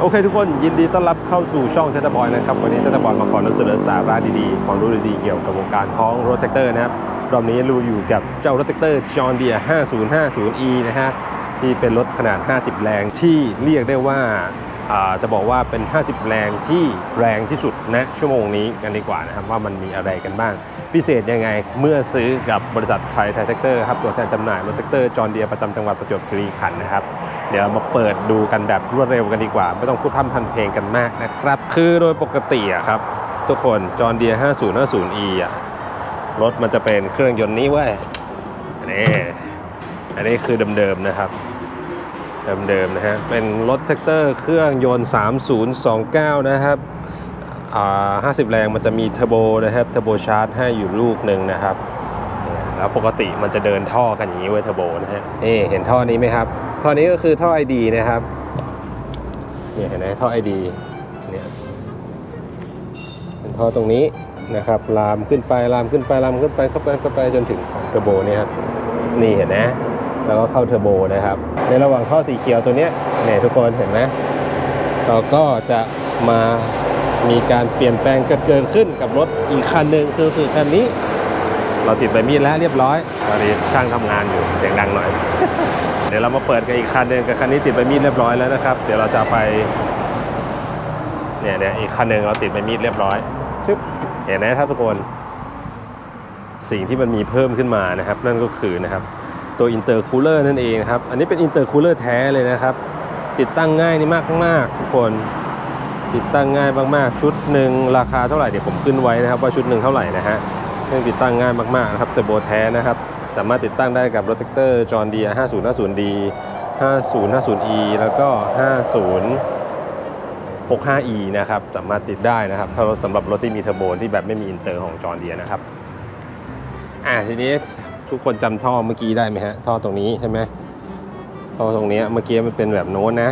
โอเคทุกคนยินดีต้อนรับเข้าสู่ช่องเทตบอยนะครับ วันนี้เทตบอยมาขอนำเสนอสาระดีๆความรู้ดีๆเกี่ยวกับวงการท้องรถแท็กเตอร์นะครับรอบนี้เราอยู่กับเจ้ารถแท็กเตอร์จอห์นเดีย 5050e นะฮะที่เป็นรถขนาด 50 แรงที่เรียกได้ว่าาจะบอกว่าเป็น 50 แรงที่แรงที่สุดณชั่วโมงนี้กันดีกว่านะครับว่ามันมีอะไรกันบ้าง พิเศษยังไงเมื่อซื้อกับบริษัทไทยไทยแท็กเตอร์ครับตัวแทนจำหน่ายรถแท็กเตอร์จอห์นเดียประจำจังหวัดประจวบคีรีขันธ์นะครับ เดี๋ยวมาเปิดดูกันแบบรวดเร็วกันดีกว่า ไม่ต้องพูดพร่ำพันเพลงกันมากนะครับ คือโดยปกติอะครับ ทุกคนจอห์นเดีย 5050e อะรถมันจะเป็นเครื่องยนต์นี้เว้ยนนี้อันนี้คือเดิมๆนะครับเดิมๆนะฮะเป็นรถแท็กเตอร์เครื่องยนต์ 3029 นะครับอ่า50 แรงมันจะมีเทอร์โบนะครับเทอร์โบชาร์จให้อยู่ลูกหนึ่งนะครับแล้วปกติมันจะเดินท่อกันอย่างนี้เว้ยเทอร์โบนะฮะนี่เห็นท่อนี้ไหมครับ ท่อนี้ก็คือท่อ ID นะครับเนี่ยเห็นไหมท่อ ID เนี่ยเป็นท่อตรงนี้นะครับ ลามขึ้นไปลามขึ้นไปลามขึ้นไปเข้าไปเข้าไปจนถึงของเทอร์โบเนี่ยครับนี่เห็นไหมแล้วก็เข้าเทอร์โบนะครับ ในระหว่างท่อสีเขียวตัวเนี้ยเนี่ยทุกคนเห็นไหมเราก็จะมามีการเปลี่ยนแปลงเกิดเกิดขึ้นกับรถอีกคันหนึ่งคือคือคันนี้ เราติดใบมีดแล้วเรียบร้อยตอนนี้ช่างทำงานอยู่เสียงดังหน่อย เดี๋ยวเรามาเปิดกันอีกคันหนึ่งกับคันนี้ติดใบมีดเรียบร้อยแล้วนะครับ เดี๋ยวเราจะไปเนี่ยเนี่ยอีกคันหนึ่งเราติดใบมีดเรียบร้อยชึบเห็นไหมครับทุกคนสิ่งที่มันมีเพิ่มขึ้นมานะครับนั่นก็คือนะครับตัวอินเตอร์คูลเลอร์นั่นเองครับอันนี้เป็นอินเตอร์คูลเลอร์แท้เลยนะครับ ติดตั้งง่ายนี่มากมากๆทุกคน ติดตั้งง่ายมากๆ ชุดหนึ่งราคาเท่าไหร่เดี๋ยวผมขึ้นไว้นะครับว่าชุดหนึ่งเท่าไหร่นะฮะเครื่องติดตั้งง่ายมากๆนะครับแต่โบแท้นะครับ สามารถติดตั้งได้กับรถแท็กเตอร์จอห์นเดีย 5050D 5050E แล้วก็ 5065E นะครับ สามารถติดได้นะครับถ้ารถสำหรับรถที่มีเทอร์โบที่แบบไม่มีอินเตอร์ของจอห์นเดียนะครับ อ่าทีนี้ทุกคนจำท่อเมื่อกี้ได้ไหมฮะ ท่อตรงนี้ใช่ไหมท่อตรงนี้เมื่อกี้มันเป็นแบบโน้นนะ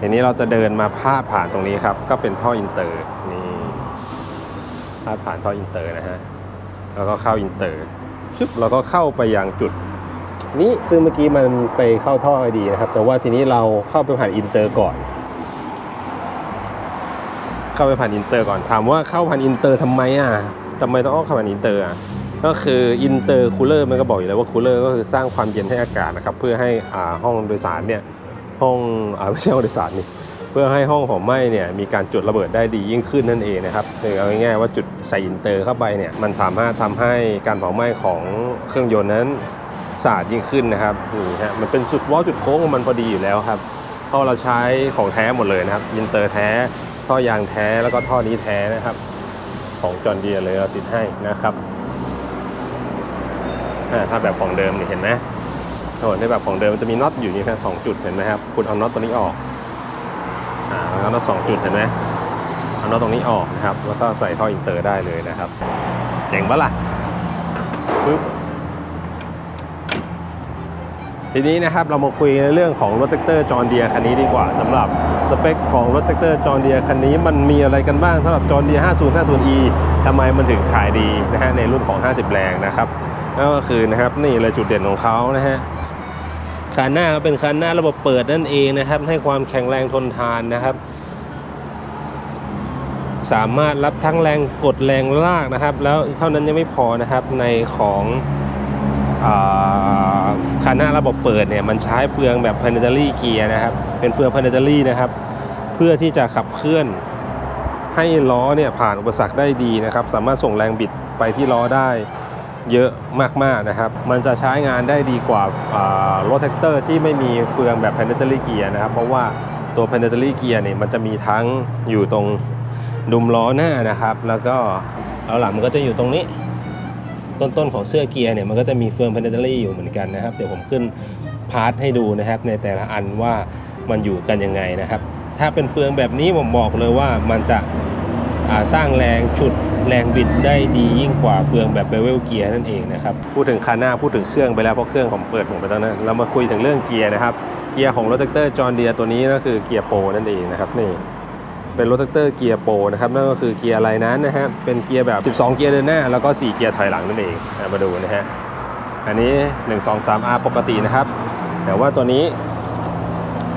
ทีนี้เราจะเดินมาพาดผ่านตรงนี้ครับ ก็เป็นท่ออินเตอร์นี่พาดผ่านท่ออินเตอร์นะฮะ แล้วก็เข้าอินเตอร์ ชึบเราก็เข้าไปยังจุด นี้ซึ่งเมื่อกี้มันไปเข้าท่อไอดีนะครับ แต่ว่าทีนี้เราเข้าไปผ่านอินเตอร์ก่อน เข้าไปผ่านอินเตอร์ก่อนถามว่าเข้าผ่านอินเตอร์ทำไมอะทำไมต้องเข้าผ่านอินเตอร์อะก็คืออินเตอร์คูลเลอร์มันก็บอกอยู่แล้วว่าคูลเลอร์ก็คือสร้างความเย็นให้อากาศนะครับเพื่อให้อ่าห้องโดยสารเนี่ยห้องอ่าไม่ใช่ห้องโดยสารนี่ พื่อให้ห้องของไหม้เนี่ยมีการจุดระเบิดได้ดียิ่งขึ้นนั่นเองนะครับคือเอาง่ายๆว่าจุดใส่อินเตอร์เข้าไปเนี่ยมันสามารถทำให้การเผาไหม้ของเครื่องยนต์นั้นสะอาดยิ่งขึ้นนะครับนี่ฮะมันเป็นจุดวอลจุดโค้งของมันพอดีอยู่แล้วครับท่อเราใช้ของแท้หมดเลยนะครับอินเตอร์แท้ท่อยางแท้แล้วก็ท่อนี้แท้นะครับ ของจอห์นเดียเลยเราติดให้นะครับถ้าแบบของเดิมนี่เห็นไหมโอ้ในแบบของเดิมมันจะมีน็อตอยู่นี่แค่สองจุดเห็นไหมครับคุณเอาน็อตตัวนี้ออก อ่าแล้วก็น็อตสองจุดเห็นไหมเอาน็อตตรงนี้ออกนะครับ แล้วก็ใส่ท่ออินเตอร์ได้เลยนะครับ เจ๋งปะล่ะปึ๊บทีนี้นะครับเรามาคุยในเรื่องของรถแท็กเตอร์จอห์นเดียคันนี้ดีกว่าสำหรับสเปคของรถแท็กเตอร์จอห์นเดียคันนี้มันมีอะไรกันบ้างสำหรับจอห์นเดีย 5050e ทำไมมันถึงขายดีนะฮะในรุ่นของ 50 แรงนะครับนั่นก็คือนะครับนี่เลยจุดเด่นของเขานะฮะ คานหน้าก็เป็นคานหน้าระบบเปิดนั่นเองนะครับ ให้ความแข็งแรงทนทานนะครับ สามารถรับทั้งแรงกดแรงลากนะครับ แล้วเท่านั้นยังไม่พอนะครับในของอ่าคันหน้าระบบเปิดเนี่ยมันใช้เฟืองแบบ planetary gear นะครับ เป็นเฟือง planetary นะครับ เพื่อที่จะขับเคลื่อนให้ล้อเนี่ยผ่านอุปสรรคได้ดีนะครับ สามารถส่งแรงบิดไปที่ล้อได้ เยอะมากๆนะครับ มันจะใช้งานได้ดีกว่ารถแท็กเตอร์ที่ไม่มีเฟืองแบบ planetary gear นะครับ เพราะว่าตัว planetary gear เนี่ยมันจะมีทั้งอยู่ตรงดุมล้อหน้านะครับ แล้วก็ล้อหลังมันก็จะอยู่ตรงนี้ต้นๆของเสื้อเกียร์เนี่ยมันก็จะมีเฟืองพนเ a อรี่อยู่เหมือนกันนะครับ เดี๋ยวผมขึ้นพาร์ทให้ดูนะครับ ในแต่ละอันว่ามันอยู่กันยังไงนะครับ ถ้าเป็นเฟืองแบบนี้ผมบอกเลยว่ามันจะ สร้างแรงฉุดแรงบิดได้ดียิ่งกว่าเฟืองแบบเบเวลเกียร์นั่นเองนะครับพูดถึงคันหน้าพูดถึงเครื่องไปแล้วเพราะเครื่องผมเปิดผมไปตอนนั้นเรามาคุยถึงเรื่องเกียร์นะครับเกียร์ของรถแท็กเตอร์จอห์เดียตัวนี้ก็คือเกียร์โปรนั่นเองนะครับนี่เป็นรถแท็กเตอร์เกียร์โปรนะครับนั่นก็คือเกียร์อะไรนั้นนะฮะเป็นเกียร์แบบ 12 เกียร์เดินหน้า แล้วก็ 4 เกียร์ถอยหลังนั่นเองมาดูนะฮะอันนี้ 1 2 3 R ปกตินะครับ แต่ว่าตัวนี้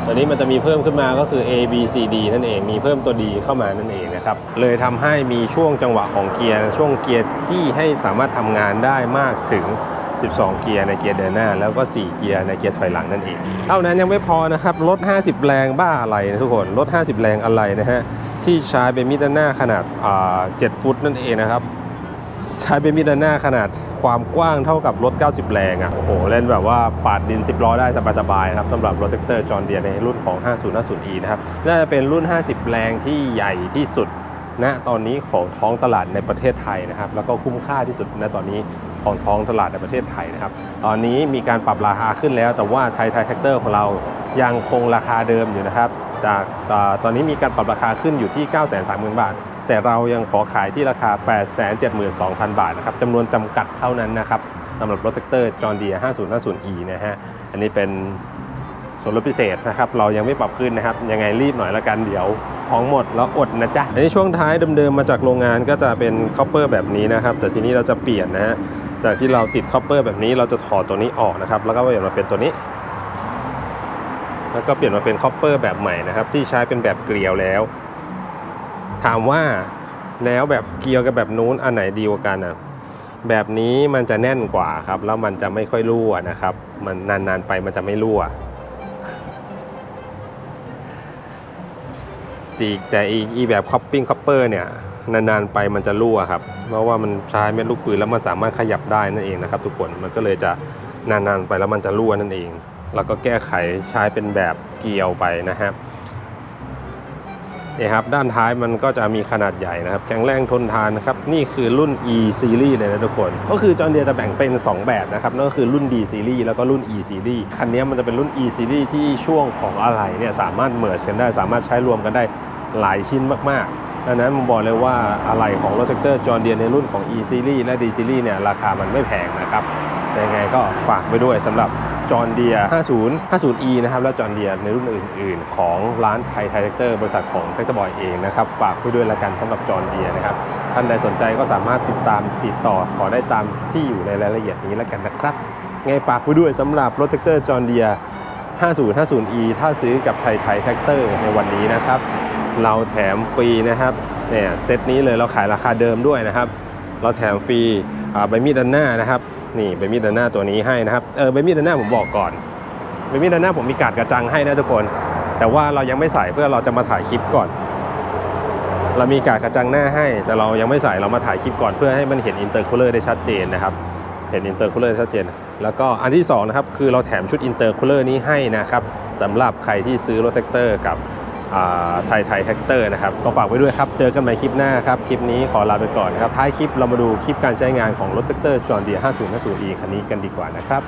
ตัวนี้มันจะมีเพิ่มขึ้นมาก็คือ A B C D นั่นเอง มีเพิ่มตัว D เข้ามานั่นเองนะครับ เลยทำให้มีช่วงจังหวะของเกียร์ ช่วงเกียร์ที่ให้สามารถทำงานได้มากถึง 12 เกียร์ในเกียร์เดินหน้า แล้วก็ 4 เกียร์ในเกียร์ถอยหลังนั่นเอง เท่านั้นยังไม่พอนะครับ รถ 50 แรงบ้าอะไรนะทุกคน รถ 50 แรงอะไรนะฮะ ที่ใช้เป็นมิดด้านหน้าขนาด 7 ฟุตนั่นเองนะครับ ใช้เป็นมิดด้านหน้าขนาดความกว้างเท่ากับรถ 90 แรงอะ โอ้โห เล่นแบบว่าปาดดิน 10 ล้อได้สบายๆนะครับสำหรับรถแท็กเตอร์จอห์เดียในรุ่นของ 5050e นะครับ น่าจะเป็นรุ่น 50 แรงที่ใหญ่ที่สุดณตอนนี้ของท้องตลาดในประเทศไทยนะครับ แล้วก็คุ้มค่าที่สุดณตอนนี้ของท้องตลาดในประเทศไทยนะครับ ตอนนี้มีการปรับราคาขึ้นแล้ว แต่ว่าไทยไทยแท็กเตอร์ของเรายังคงราคาเดิมอยู่นะครับ จากตอนนี้มีการปรับราคาขึ้นอยู่ที่ 930,000 บาท แต่เรายังขอขายที่ราคา 872,000 บาทนะครับจำนวนจำกัดเท่านั้นนะครับสำหรับรถแท็กเตอร์จอห์เดีย 5050e นะฮะ อันนี้เป็นส่วนลดพิเศษนะครับ เรายังไม่ปรับขึ้นนะครับ ยังไงรีบหน่อยละกันเดี๋ยวของหมดแล้วอดนะจ๊ะ อันนี้ช่วงท้ายเดิมๆมาจากโรงงานก็จะเป็นคอปเปอร์แบบนี้นะครับ แต่ทีนี้เราจะเปลี่ยนนะฮะ จากที่เราติดคอปเปอร์แบบนี้เราจะถอดตัวนี้ออกนะครับ แล้วก็เปลี่ยนมาเป็นตัวนี้ แล้วก็เปลี่ยนมาเป็นคอปเปอร์แบบใหม่นะครับที่ใช้เป็นแบบเกลียวแล้ว ถามว่าแล้วแบบเกลียวกับแบบนู้นอันไหนดีกว่ากันอะแบบนี้มันจะแน่นกว่าครับ แล้วมันจะไม่ค่อยรั่วนะครับ มันนานๆไปมันจะไม่รั่วตีแต่อีอีแบบคอปปิ้งคอปเปอร์เนี่ยนานๆไปมันจะรั่วครับ เพราะว่ามันใช้เม็ดลูกปืนแล้วมันสามารถขยับได้นั่นเองนะครับ ทุกคนมันก็เลยจะนานๆไปแล้วมันจะรั่วนั่นเอง แล้วก็แก้ไขใช้เป็นแบบเกลียวไปนะครับ นี่ครับด้านท้ายมันก็จะมีขนาดใหญ่นะครับแข็งแรงทนทานนะครับนี่คือรุ่น E Series เลยนะทุกคน ก็คือจอห์นเดียจะแบ่งเป็น 2 แบบนะครับนั่นก็คือรุ่น D Series แล้วก็รุ่น E Series คันนี้มันจะเป็นรุ่น E Series ที่ช่วงของอะไหล่เนี่ยสามารถเมิร์ชกันได้ สามารถใช้รวมกันได้หลายชิ้นมากๆดังนั้นผมบอกเลยว่าอะไหล่ของรถแท็กเตอร์จอห์นเดียในรุ่นของ E Series และ D Series เนี่ยราคามันไม่แพงนะครับยังไงก็ฝากไปด้วยสำหรับ จอห์เดีย 50 50e นะครับ และจอห์เดียในรุ่นอื่น ๆ ของร้านไทยไทยแท็กเตอร์บริษัทของแท็กเตอร์บอยเองนะครับ ฝากไปด้วยละกันสำหรับจอห์เดียนะครับ ท่านใดสนใจก็สามารถติดตามติดต่อขอได้ตามที่อยู่ในรายละเอียดนี้ล้วกันนะครับ ไงฝากไปด้วยสำหรับรถแท็กเตอร์จอห์เดีย 5050e ถ้าซื้อกับไทยไทยแท็กเตอร์ในวันนี้นะครับ เราแถมฟรีนะครับเนี่ยเซตนี้เลยเราขายราคาเดิมด้วยนะครับ เราแถมฟรีใบมีดด้านหน้านะครับ นี่ใบมีดด้านหน้าตัวนี้ให้นะครับเออใบมีดด้านหน้าผมบอกก่อนใบมีดด้านหน้าผมมีการดกระจังให้นะทุกคน แต่ว่าเรายังไม่ใส่เพื่อเราจะมาถ่ายคลิปก่อน เรามีการดกระจังหน้าให้ แต่เรายังไม่ใส่เรามาถ่ายคลิปก่อนเพื่อให้มันเห็นอินเตอร์คูลเลอร์ได้ชัดเจนนะครับเห็นอินเตอร์คูลเลอร์ชัดเจน แล้วก็อันที่สองนะครับคือเราแถมชุดอินเตอร์คูลเลอร์นี้ให้นะครับสำหรับใครที่ซื้อรถแท็กเตอร์กับ ไทยไทยแท็กเตอร์นะครับก็ฝากไว้ด้วยครับ เจอกันใหม่คลิปหน้าครับ คลิปนี้ขอลาไปก่อนนะครับ ท้ายคลิปเรามาดูคลิปการใช้งานของรถแท็กเตอร์จอห์นเดีย 5050e คันนี้กันดีกว่านะครับ